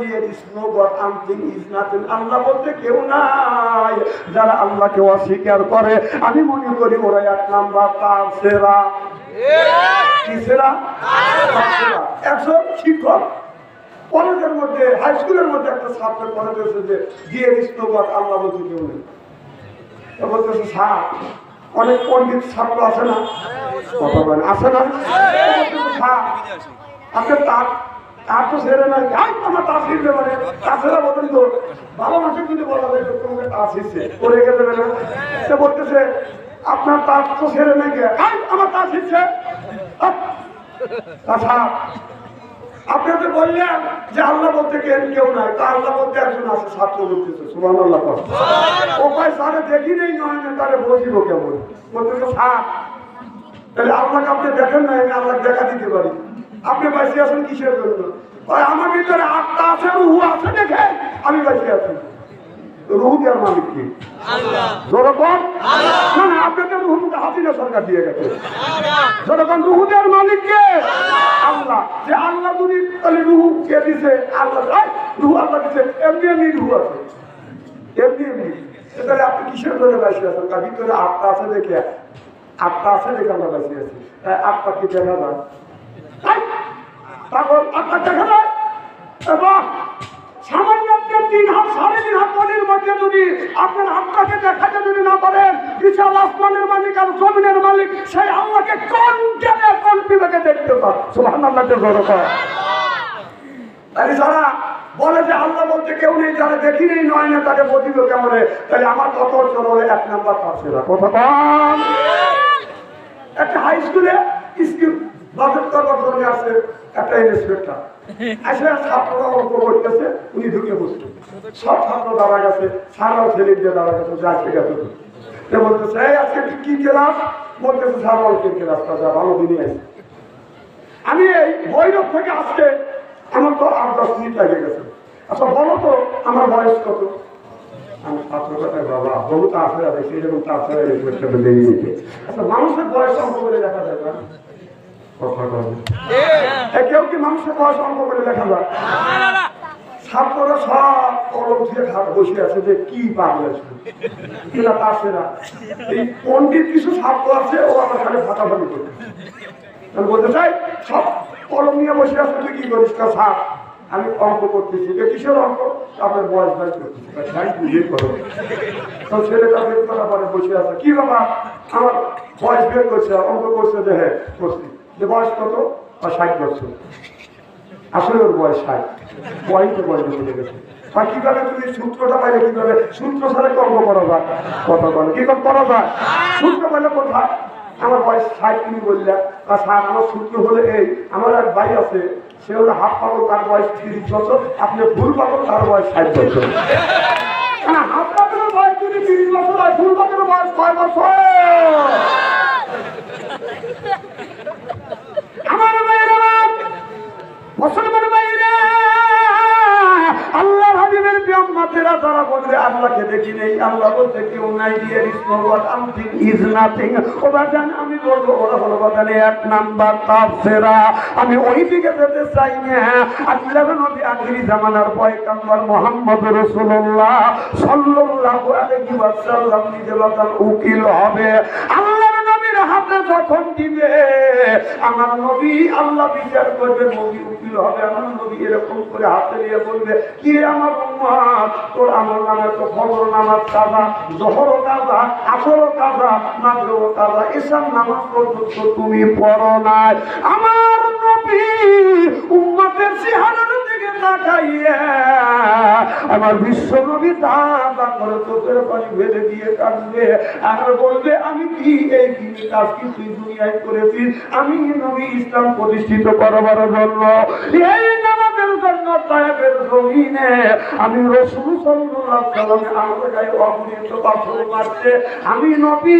দিয়ে this no god anything is nothing Allah বলতে কেউ নাই যারা আল্লাহকে অস্বীকার করে। আমি মনে করি ওরা এক নাম্বার তার সেরা। একজন শিক্ষক। কলেজের মধ্যে হাই স্কুলের মধ্যে একটা ছাত্র কলেজ এসে যে দিয়ে দিস নো গড আল্লাহ বলতে কেউ নেই। বলতেছে স্যার অনেক পণ্ডিত ছাত্র আছে না? কথা বলেন আছে না? তো আপনি তার তার তো ছেড়ে নাই আই আমার তা ছিঁড়বে মানে তা ছেড়ে বলেন তো, ভালো মানুষের যদি বলা যায় যে তোমাকে তা ছিঁড়ছে পরে গেলে না। সে বলতেছে, আপনার তার তো আমার তা ছিঁড়ছে আহ! আচ্ছা আপনি বললেন যে আল্লাহ বলতে কেউ কেউ নাই। তা আল্লাহ বলতে একজন আছে, ছাত্র বলতেছে সুমান ও ভাই স্যারে, দেখি নেই, নয় তারে বসিব কেমন? বলতেছে তাহলে আল্লাহকে আপনি দেখেন না আমি আল্লাহ দেখা দিতে পারি। আপনি বাঁচিয়ে আছেন কিসের জন্য? আমার ভিতরে আত্মা আছে রুহু আছে দেখে আমি বাঁচিয়ে আছি। রুহু দেওয়ার মালিক কি? যেরকম না না আপনাদের রুহুকে হাসিনা সরকার দিয়ে গেছে যেরকম রুহু দেওয়ার মালিক কে? আল্লাহ। যে আল্লাহ যদি তাহলে রুহু কে দিছে? আল্লাহ রুহু আল্লাহ দিছে। এমনি এমনি রুহু আছে। এমনি এমনি। তাহলে আপনি কিসের জন্য বাঁচিয়ে আছেন? তার ভিতরে আত্মা আছে দেখে আত্মা আছে দেখে আমরা বাঁচিয়ে আছি। আত্মা কি দেখা যায় পাগল আত্মা দেখা যায় এ সামান্য তিন হাত, সাড়ে হাত পানির মধ্যে যদি আপনার আত্মাকে দেখাতে যদি না পারেন, বিশাল মালিক আর জমিনের মালিক, সেই আল্লাহকে কোন জ্ঞানে কোন দেখতে পার সুহান আল্লাহকে তাহলে বলে যে আল্লাহ বলতে কেউ নেই, যারা দেখি নেই, নয় না তাকে বদিল কেমন তাহলে আমার কত চলে এক নাম্বার না কথা একটা হাই স্কুলে স্কুল বাজেট করবার জন্য আছে একটা ইন্সপেক্টর আসলে করতেছে, উনি ঢুকে সব ছাত্র দাঁড়া গেছে সারাও ছেলে দিয়ে দাঁড়া গেছে সে বলতেছে, এই আজকে কি- বলতেছে ভালো দিনই আছে। আমি এই ভৈরব থেকে আজকে আমার তো আট দশ মিনিট লেগে গেছে। আচ্ছা বলো তো, আমার বয়স কত? আমি ছাত্র বাবা বহু তাড়াতাড়ি সেই রকম তাড়াতাড়ি আচ্ছা মানুষের বয়স করে দেখা যায় না। যে আমি অঙ্ক করতেছি। এ কিসের অঙ্ক? আপনার বয়স ভাই করতেছি। ভাই তো ছেলেটা বের বসে আছে। কি বাবা আমার বয়স বের করছে, অঙ্ক করছে যে হ্যাঁ করছি। যে বয়স কত? বা ষাট বছর। আসলে ওর বয়স ষাট। বয়সে বয়স চলে গেছে। আর কীভাবে তুমি সূত্রটা পাইলে, কীভাবে সূত্র ছাড়া কি অঙ্ক করা যায়? কথা বলে। কি করে যায়? সূত্র পাইলে কোথায় আমার বয়স ষাট, তুমি বললে। বা স্যার, আমার সূত্র হলে এই। আমার এক ভাই আছে, সে হলো হাফ পাগল, তার বয়স তিরিশ বছর। আপনি ভুল পাগল তার বয়স ষাট বছর। হাফ পাগলের বয়স যদি তিরিশ বছর হয় ফুল পাগলের বয়স কয় বছর। আল্লাহ আল্লাহ আমি ওই দিকে যেতে চাই না। আল্লাহ জামানার পয়গম্বর মুহাম্মদ রাসূলুল্লাহ সাল্লাল্লাহু নিজে উকিল হবে। আল্লাহর নবীর হাতে যখন দিবে, আমার নবী আল্লাহ বিচার করবে নবী উকিল হবে, আমার নবী এরকম করে হাতে নিয়ে বলবে, কি আমার উম্মত তোর আমার নামে তো ফজর নামাজ কাজা, জহর কাজা, আসর কাজা, মাগরিব কাজা এসব নামাজ পর্যন্ত তুমি পড়ো নাই। আমার নবী চেহারার দিকে আমার বিশ্ব নবী দাদা করে চোখের পানি ফেলে দিয়ে কাটবে আর বলবে, আমি কি এই কাজ কি তুই দুনিয়ায় করেছিস? আমি নবী ইসলাম প্রতিষ্ঠিত করবার জন্য জন্য সাহেবের জমিনে। আমি রসুল আমি নবী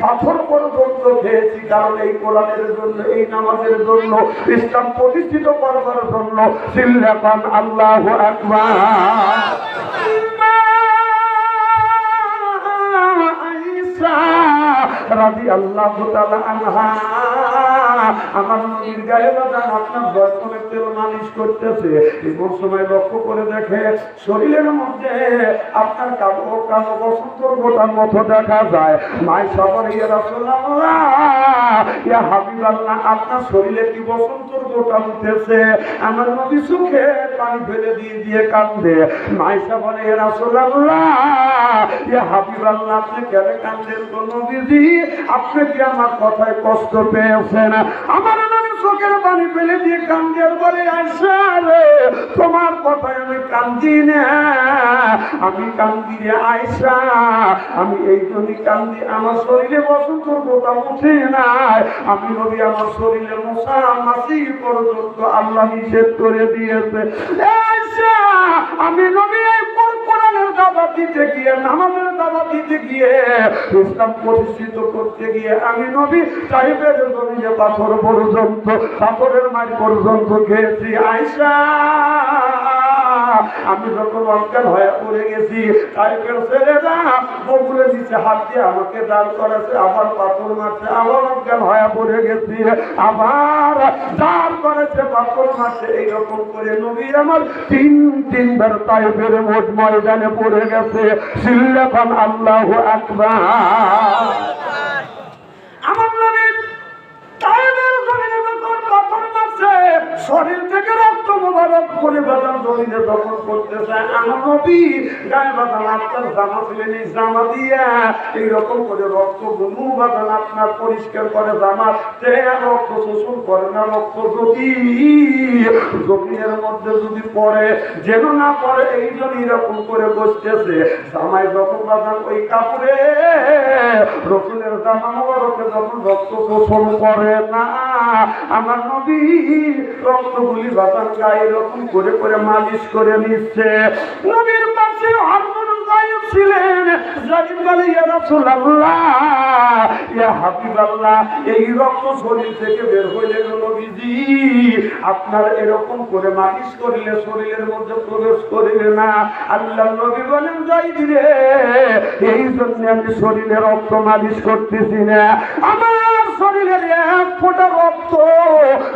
পাথর পর্যন্ত খেয়েছি, কারণ এই কোরআনের জন্য, এই নামাজের জন্য, ইসলাম প্রতিষ্ঠিত করবার জন্য সিল্লাপান আল্লাহ আকবার। রাজি আল্লাহ আনহা। আমার নদীর গায়ে আপনার তেল মালিশ করতেছে। এমন সময় লক্ষ্য করে দেখে শরীরের মধ্যে আপনার কালো কালো গোটার মতো দেখা যায়। মাই সবার ইয়ে ইয়া হাবিবাল্লাহ, আপনার শরীরে কি বসন্তর গোটা উঠেছে? আমার নবী সুখে পানি ফেলে দিয়ে দিয়ে কান্দে মাইসা বলে ইয়া রাসূলুল্লাহ, ইয়া হাবিবাল্লাহ, আপনি কেন কান্দেন গো নবীজি? আপনি কি আমার কথায় কষ্ট পেয়েছেন? আমার নবী চোখের পানি ফেলে দিয়ে কান্দে বলে, আয়সা রে, তোমার কথায় আমি কান্দি না। আমি কান্দি রে, আয়সা। আমি এই জন্যই কান্দি, আমার শরীরে বসন্ত গোটা উঠে নাই। আমি নবী আমার শরীরে মশা মাসি পর্যন্ত আল্লাহ নিষেধ করে দিয়েছে। আমি নবী দিতে গিয়ে, নামাজের দাবা দিতে গিয়ে, ইসলাম প্রতিষ্ঠিত করতে গিয়ে আমি নবী সাহেবের জমিনে পাথর পর্যন্ত, পাথরের মাই পর্যন্ত খেয়েছি আয়সা আমি যখন অজ্ঞান হয়ে পড়ে গেছি সাহেবের ছেলেরা বগুলে নিচে হাত দিয়ে আমাকে দান করেছে আবার পাথর মারছে, আবার অজ্ঞান হয়ে পড়ে গেছি, আবার দান করেছে পাথর মারছে, এইরকম করে নবী আমার তিন, তিনবার তাইফের মোট ময়দানে পড়ে গেছে। সিল্লাফান আল্লাহু আকবার। আমার নবী তাইফের জমিনে যখন পাথর মারছে, শরীর থেকে রক্ত মোবারক করে বাদাম জমিনে দখল করতেছে আমার নবী, গায়ে বাদাম আপনার জামা ছিলেন এই জামা দিয়া। এইরকম করে রক্ত গুনু বাদাম আপনার পরিষ্কার করে জামা। সে রক্ত শোষণ করে না, রক্ত যদি জমিনের মধ্যে যদি পড়ে, যেন না পড়ে, এই জন্য এরকম করে বসতেছে। জামাই যখন বাদাম ওই কাপড়ে রসুলের জামা মোবারকে যখন রক্ত শোষণ করে না, আমার নবী রক্তগুলি বাতান এরকম করে করে মালিশ করে নিচ্ছে। নবীর পাশে ছিলেন। জালিম বলে, ইয়া রাসূলুল্লাহ, ইয়া হাবিবাল্লাহ, এই রক্ত শরীর থেকে বের হইলে নবীজি। আপনার এরকম করে মালিশ করিলে শরীরের মধ্যে প্রবেশ করিবে না। আল্লাহ নবী বলেন যাই রে, এই জন্য আমি শরীরে রক্ত মালিশ করতেছি না। আমার শরীরের এক ফোঁটা রক্ত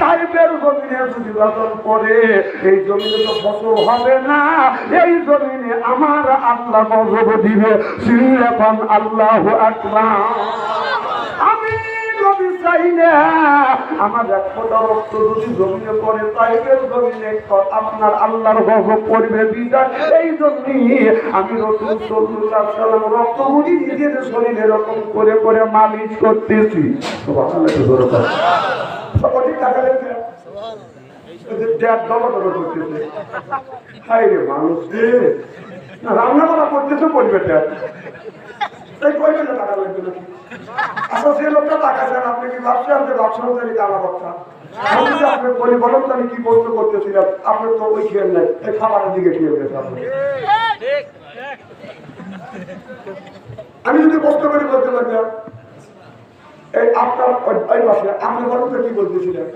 টাইপের জমিনে যদি বাদল করে এই জমিনে তো ফসল হবে না, এই জমিনে আমার আল্লাহ নজর দিবে। সিল্লাপান আল্লাহ নবী চাই না। আমার রক্ত আপনার আল্লাহর গজব পড়বে বিদায়। এই আমি রসুল সাল্লাল্লাহু সাল্লাম নিজের শরীরে এরকম করে করে মালিশ করতেছি। রান্না করা করতেছে। করবে ড্যাড আচ্ছা আমি যদি কষ্ট করে, বলতে পারতাম এই আপনার ওই- পাশে, আপনি বলেন তো কি বলতেছিলেন?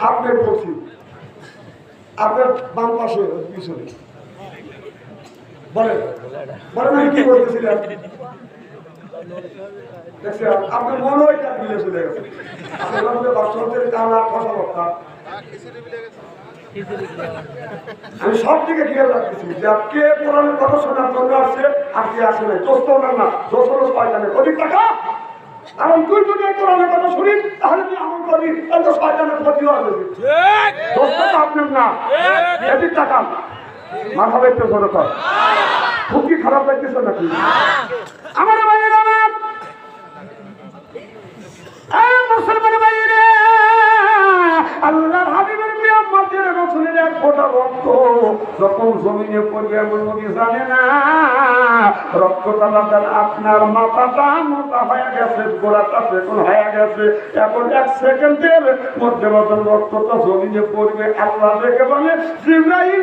আপনার আপনার বাম পাশে, পিছনে। বলেন বলেন আমি কি বলতেছিলাম দেখছেন আপনার মনে হয় কাজ মিলে চলে গেছে। আপনার মধ্যে বাচ্চাদের কানা কথাবার্তা আমি সব দিকে খেয়াল রাখতেছি যে কে কোরআনের কথা শোনার জন্য আসছে আর কে আসে নাই। দোস্ত না দোস্ত শয়তানের অধিক টাকা। কারণ তুই যদি কোরআনের কথা শুনি তাহলে তুই আমল করবি তাহলে শয়তানের ক্ষতি হবে। দোস্ত আপনার না। এদিক টাকা মাথা দেখতে জোরে কর খুব কি খারাপ লাগতেছে নাকি? আমার ভাইয়ের আমার। আল্লাহর হাবিবের রসুলের এক রক্ত। যখন জমিনে জানে না। বাদান আপনার মাথাটা মোটা হয়ে গেছে, গোড়াটা সেকন হয়ে গেছে। এখন এক সেকেন্ডের মধ্যে মতন রক্তটা জমিনে পড়বে। আল্লাহ দেখে বলে জিব্রাহিম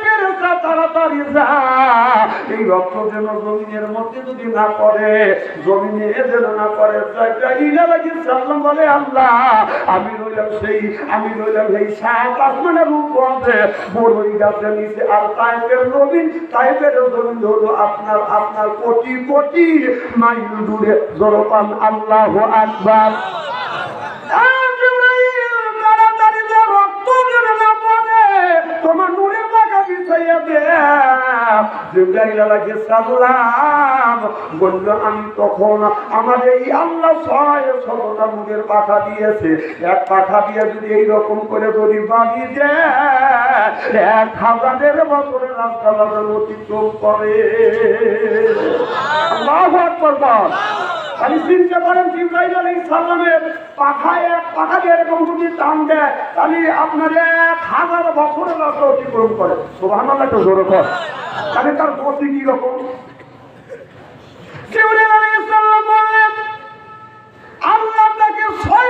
যা তাড়াতাড়ি যা এই রক্ত যেন জমিনের মধ্যে যদি না করে জমিনে যেন না সাল্লাম বলে, আল্লাহ, আমি রইলাম সেই, আমি রইলাম এই সাত আসমানের হবে বড়ই গাছের নিচে আর নবীন, তাইপের জমিন হলো আপনার আপনার কোটি কোটি মাইল দূরে। জোরপান আল্লাহ আকবার। আমি তখন আমার এই আল্লাহ ছয় শতটা নূরের পাখা দিয়েছে। এক পাখা দিয়ে যদি এইরকম করে যদি বাড়ি দেয়, এক হাজারের বছরের রাস্তা বাজার অতিক্রম করে। আল্লাহু আকবার আমি চিন্তা করেন জিব্রাইল পাখায় এক পাখা এরকম যদি টান দেয়, তাহলে আপনার এক হাজার বছরের রাস্তা করে। সুবহানাল্লাহ জোরে কর। তাহলে তার গতি কি রকম জিব্রাইল আলাইহিস সালাম বললেন আল্লাহ তাকে ছয়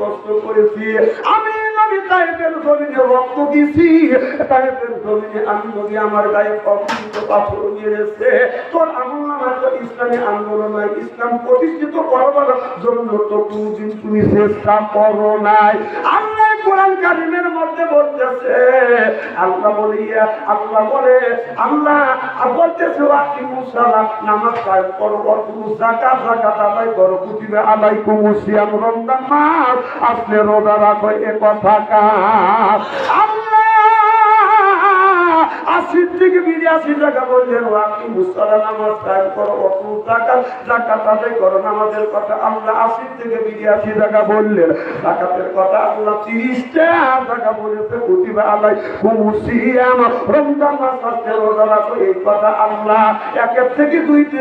কষ্ট করেছি। আমি নবী তাইফের জমিনে রক্ত দিছি তাইফের জমিনে আমি নবী আমার গায়ে অপরিচিত পাথর মেরেছে। তোর আমল ইসলামী আন্দোলন ইসলাম প্রতিষ্ঠিত করবার জন্য তো কোনদিন তুমি চেষ্টা করো নাই। আল্লাহ কোরআন কারিমের মধ্যে বলতেছে, আল্লাহ বলিয়া, আল্লাহ বলে, আল্লাহ বলতেছে আপনি রোজা রাখো, এ কথা আশি থেকে বিরাশি টাকা বললেন আপনি কথা আল্লাহ আশি থেকে বিরাশি টাকা বললেন। জাকাতের কথা আল্লাহ তিরিশটা টাকা বলেছে কুতিবে আলাইকুম সিয়াম, রমজান এই কথা আল্লাহ একের থেকে দুইতে